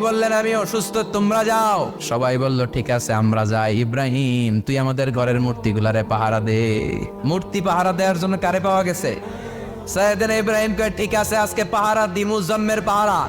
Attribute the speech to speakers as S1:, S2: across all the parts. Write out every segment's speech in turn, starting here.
S1: বললেন, আমি অসুস্থ, তোমরা যাও। সবাই বলল, ঠিক আছে, আমরা যাই। ইব্রাহিম, তুই আমাদের ঘরের মূর্তিগুলারে পাহারা দে। মূর্তি পাহারা দেওয়ার জন্য কারে পাওয়া গেছে? সাইদিন ইব্রাহিম কয়, ঠিক আছে, আজকে পাহারা দিমু, জন্মের পাহারা।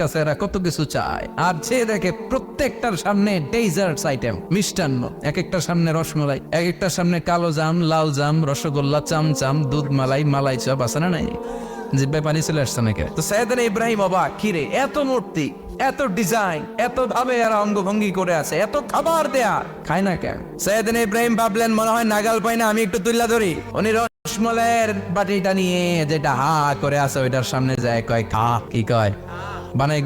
S1: কাছে এরা কত কিছু চায়। আর যে দেখে প্রত্যেকটার সামনে ডেজার্টস আইটেম মিষ্টান্ন। এক একটার সামনে রসমলাই এক একটার সামনে কালো জাম, লাল জাম, রসগোল্লা চামচাম দুধ মালাই মালাই চপ, আছে না নাই? জিব্বাই পানি চলে আসছে নাকি? তো সৈয়দান ইব্রাহিম অবাক কিরে এত মূর্তি, এত ডিজাইন এত ভাবে এরা অঙ্গভঙ্গি করে আছে, এত খাবার দেয়া? খায় না কেন? সৈয়দান ইব্রাহিম ভাবলেন, মনে হয় নাগাল পাই না, আমি একটু তুল্লা ধরি। উনি রসমলের বাটিটা নিয়ে যেটা হা করে আছে, ওইটার সামনে যায়, কয়, খা, কি কয়? বানাই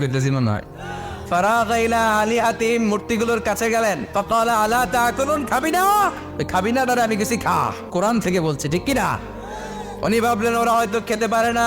S1: ফারাগ ইলা আলিহাতিম মূর্তিগুলোর কাছে গেলেন। আলা খাবি না খাবি না আমি কিছু খা। কোরআন থেকে বলছি, ঠিক কি না উনি ভাবলেন ওরা হয়তো খেতে পারে না।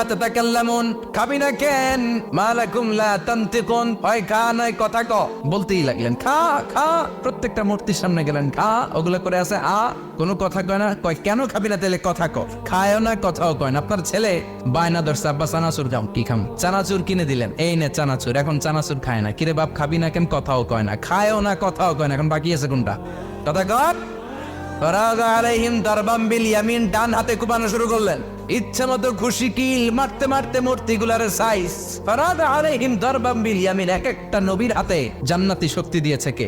S1: তাতাকাল্লামুন খাবি না কেন মালাকুম লা তানতিকুন, হয় খা, নয় কথা ক। বলতেই লাগলেন, খা খা, প্রত্যেকটা মূর্তির সামনে গেলেন, খা, ওগুলো করে আছে আ, কোনো কথা কয় না, কয়, কেন খাবি না কথা ক? খায়ও না কথাও কয় না। আপনার ছেলে বায়না ধরছে আব্বা চানাচুর, যাও, কি খাম? চানাচুর কিনে দিলেন, এই নে চানাচুর, এখন চানাচুর খায় না। কিরে বাপ খাবি না কেন কথাও কয় না, খায়ও না, কথাও কয় না, এখন বাকি আছে কোনটা? কথা কর। ফরাগা আলাইহিম দারবাম বিল ইয়ামিন, ডান হাতে কুপানো শুরু করলেন। ইচ্ছা মতো খুশি কিল, মারতে মারতে মূর্তিগুলার সাইজ ফরাগা আলাইহিম দরবাম বিল ইয়ামিন, এক একটা নবীর হাতে জান্নাতি শক্তি দিয়েছে কে?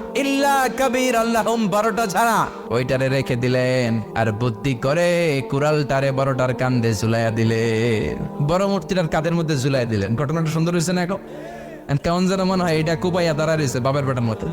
S1: কবির, আল্লাহম বারোটা ওইটারে রেখে দিলেন, আর বুদ্ধি করে ঝুলাইয়া দিলেন। বড় মূর্তিটার কাঁধের মধ্যে দিলেন। ঘটনাটা সুন্দর হয়েছে না এখন? কেমন যেন মনে হয় এটা কুপাইয়া দাঁড়া রয়েছে বাবার বেটার মতো।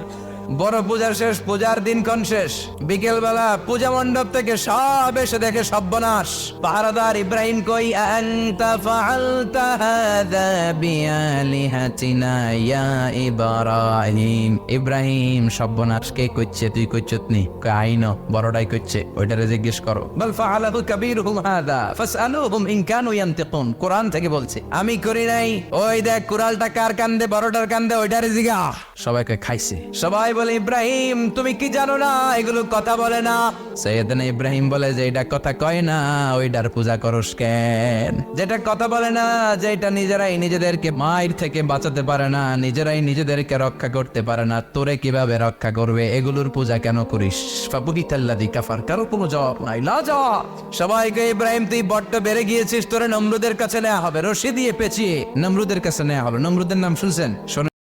S1: বড় পূজার শেষ, পূজার দিন কোন শেষ। বিকেল বেলা পূজা মণ্ডপ থেকে সব এসে দেখে সব্যনাশ পাহারাদার ইব্রাহিম কই, আনতা ফাআলতা হাদা বিআলিহাতিনা ইয়া ইব্রাহিম? ইব্রাহিম সব্যনাশ কে কইছে তুই কইছত নি? আইনো বড়টাই কইছে ওইটারে জিজ্ঞেস করো। বল ফাআলাহু কাবীরুহুম হাদা ফাসআলুহুম ইন কানু ইয়ান্তিকুন। কোরআন থেকে বলছে, আমি করি নাই, ওই দেখ কুরালটা কার কান্দে, বড়টার কান্দে, ওইটারে জিগা সবাইকে খাইছে। সবাই বলে, ইব্রাহিম, তুমি কি জানো না? এগুলো কথা বলে না। সৈয়দনা ইব্রাহিম বলে যে, এটা কথা কয় না, ওইটার পূজা করস কেন? যেটা কথা বলে না যে এটা নিজেরাই নিজেদেরকে মায়ের থেকে বাঁচাতে পারে না, নিজেরাই নিজেদেরকে রক্ষা করতে পারে না, তোরে কীভাবে রক্ষা করবে? এগুলোর পূজা কেন করিস? ফাবুহিতাল্লাদি কাফার, কারও কোনো জবাব নাই। লা জবাব। সবাইকে, ইব্রাহিম, তুই বড্ড বেড়ে গিয়েছিস, তোরে নমরুদের কাছে নেওয়া হবে, রশি দিয়ে পেঁচিয়ে। নমরুদের কাছে নেওয়া হবে। নমরুদের নাম শুনছেন?